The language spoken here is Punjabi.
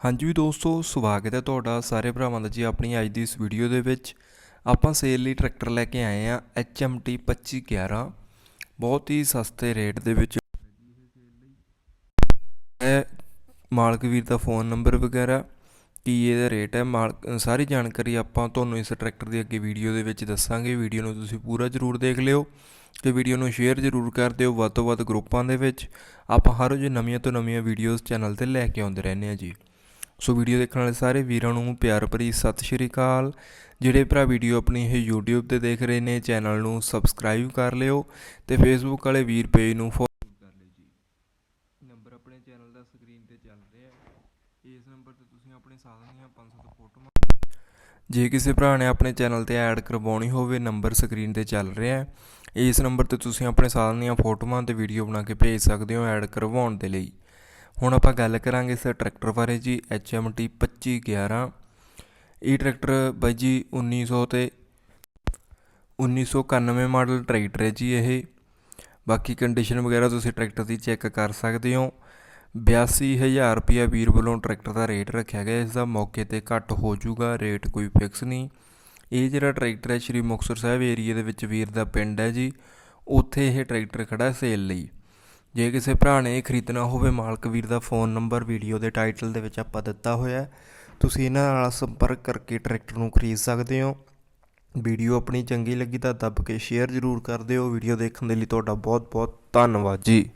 ਹਾਂਜੀ ਦੋਸਤੋ, ਸਵਾਗਤ ਹੈ ਤੁਹਾਡਾ ਸਾਰੇ ਭਰਾਵਾਂ ਦਾ ਜੀ ਆਪਣੀ ਅੱਜ ਦੀ ਇਸ ਵੀਡੀਓ ਦੇ ਵਿੱਚ। ਆਪਾਂ ਸੇਲ ਲਈ ਟਰੈਕਟਰ ਲੈ ਕੇ ਆਏ ਆ HMT 2511 ਬਹੁਤ ਹੀ ਸਸਤੇ ਰੇਟ ਦੇ ਵਿੱਚ। ਹੈ ਮਾਲਕ ਵੀਰ ਦਾ ਫੋਨ ਨੰਬਰ ਵਗੈਰਾ, ਕੀ ਇਹਦਾ ਰੇਟ ਹੈ, ਮਾਲਕ, ਸਾਰੀ ਜਾਣਕਾਰੀ ਆਪਾਂ ਤੁਹਾਨੂੰ ਇਸ ਟਰੈਕਟਰ ਦੀ ਅੱਗੇ ਵੀਡੀਓ ਦੇ ਵਿੱਚ ਦੱਸਾਂਗੇ। ਵੀਡੀਓ ਨੂੰ ਤੁਸੀਂ ਪੂਰਾ ਜ਼ਰੂਰ ਦੇਖ ਲਿਓ ਤੇ ਵੀਡੀਓ ਨੂੰ ਸ਼ੇਅਰ ਜ਼ਰੂਰ ਕਰ ਦਿਓ ਵੱਧ ਤੋਂ ਵੱਧ ਗਰੁੱਪਾਂ ਦੇ ਵਿੱਚ। ਆਪਾਂ ਹਰ ਰੋਜ਼ ਨਵੀਆਂ ਤੋਂ ਨਵੀਆਂ ਵੀਡੀਓਜ਼ ਚੈਨਲ ਤੇ ਲੈ ਕੇ ਆਉਂਦੇ ਰਹਿੰਦੇ ਆ ਜੀ। ਸੋ ਵੀਡੀਓ ਦੇਖਣ ਵਾਲੇ ਸਾਰੇ ਵੀਰਾਂ ਨੂੰ ਪਿਆਰ ਭਰੀ ਸਤਿ ਸ਼੍ਰੀ ਅਕਾਲ। ਜਿਹੜੇ ਭਰਾ ਵੀਡੀਓ ਆਪਣੀ ਇਹ YouTube ਤੇ ਦੇਖ ਰਹੇ ਨੇ, ਚੈਨਲ ਨੂੰ ਸਬਸਕ੍ਰਾਈਬ ਕਰ ਲਿਓ ਤੇ Facebook ਵਾਲੇ ਵੀਰ ਪੇਜ ਨੂੰ ਫੋਲੋ ਕਰ ਲਿਓ ਜੀ। ਨੰਬਰ ਆਪਣੇ ਚੈਨਲ ਦਾ ਸਕਰੀਨ ਤੇ ਚੱਲ ਰਿਹਾ ਹੈ। ਇਸ ਨੰਬਰ ਤੇ ਤੁਸੀਂ ਆਪਣੇ ਸਾਧਨ ਦੀਆਂ 500 ਤੋਂ ਫੋਟੋਆਂ ਜੇ ਕਿਸੇ ਭਰਾ ਨੇ ਆਪਣੇ ਚੈਨਲ ਤੇ ਐਡ ਕਰਵਾਉਣੀ ਹੋਵੇ, ਨੰਬਰ ਸਕਰੀਨ ਤੇ ਚੱਲ ਰਿਹਾ ਹੈ। ਇਸ ਨੰਬਰ ਤੇ ਤੁਸੀਂ ਆਪਣੇ ਸਾਧਨ ਦੀਆਂ ਫੋਟੋਆਂ ਤੇ ਵੀਡੀਓ ਬਣਾ ਕੇ ਭੇਜ ਸਕਦੇ ਹੋ ਐਡ ਕਰਵਾਉਣ ਦੇ ਲਈ। ਹੁਣ ਆਪਾਂ ਗੱਲ ਕਰਾਂਗੇ ਇਸ ਟਰੈਕਟਰ ਬਾਰੇ ਜੀ HMT 2511 ਇਹ ਟਰੈਕਟਰ ਬਾਈ ਜੀ 1900 ਤੇ 1991 ਮਾਡਲ ਟਰੈਕਟਰ ਹੈ ਜੀ ਇਹ। ਬਾਕੀ ਕੰਡੀਸ਼ਨ ਵਗੈਰਾ ਤੁਸੀਂ ਟਰੈਕਟਰ ਦੀ ਚੈੱਕ ਕਰ ਸਕਦੇ ਹੋ। 82000 ਰੁਪਿਆ ਵੀਰ ਵੱਲੋਂ ਟਰੈਕਟਰ ਦਾ ਰੇਟ ਰੱਖਿਆ ਗਿਆ, ਇਸ ਦਾ ਮੌਕੇ ਤੇ ਘੱਟ ਹੋ ਜਾਊਗਾ, ਰੇਟ ਕੋਈ ਫਿਕਸ ਨਹੀਂ। ਇਹ ਜਿਹੜਾ ਟਰੈਕਟਰ ਹੈ, ਸ਼੍ਰੀ ਮੁਕਤਸਰ ਸਾਹਿਬ ਏਰੀਆ ਦੇ ਵਿੱਚ ਵੀਰ ਦਾ ਪਿੰਡ ਹੈ ਜੀ। ਉੱਥੇ ਇਹ ਟਰੈਕਟਰ ਖੜਾ ਸੇਲ ਲਈ। ਜੇ ਕਿਸੇ ਭਰਾ ਨੇ ਇਹ ਖਰੀਦਣਾ ਹੋਵੇ ਮਾਲਕ ਵੀਰ ਦਾ ਫੋਨ ਨੰਬਰ ਵੀਡੀਓ ਦੇ ਟਾਈਟਲ ਦੇ ਵਿੱਚ ਆਪਾਂ ਦਿੱਤਾ ਹੋਇਆ ਹੈ। ਤੁਸੀਂ ਇਹਨਾਂ ਨਾਲ ਸੰਪਰਕ ਕਰਕੇ ਟਰੈਕਟਰ ਨੂੰ ਖਰੀਦ ਸਕਦੇ ਹੋ। ਵੀਡੀਓ ਆਪਣੀ ਚੰਗੀ ਲੱਗੀ ਤਾਂ ਦੱਬ ਕੇ ਸ਼ੇਅਰ ਜ਼ਰੂਰ ਕਰ ਦਿਓ। ਵੀਡੀਓ ਦੇਖਣ ਦੇ ਲਈ ਤੁਹਾਡਾ ਬਹੁਤ ਬਹੁਤ ਧੰਨਵਾਦ ਜੀ।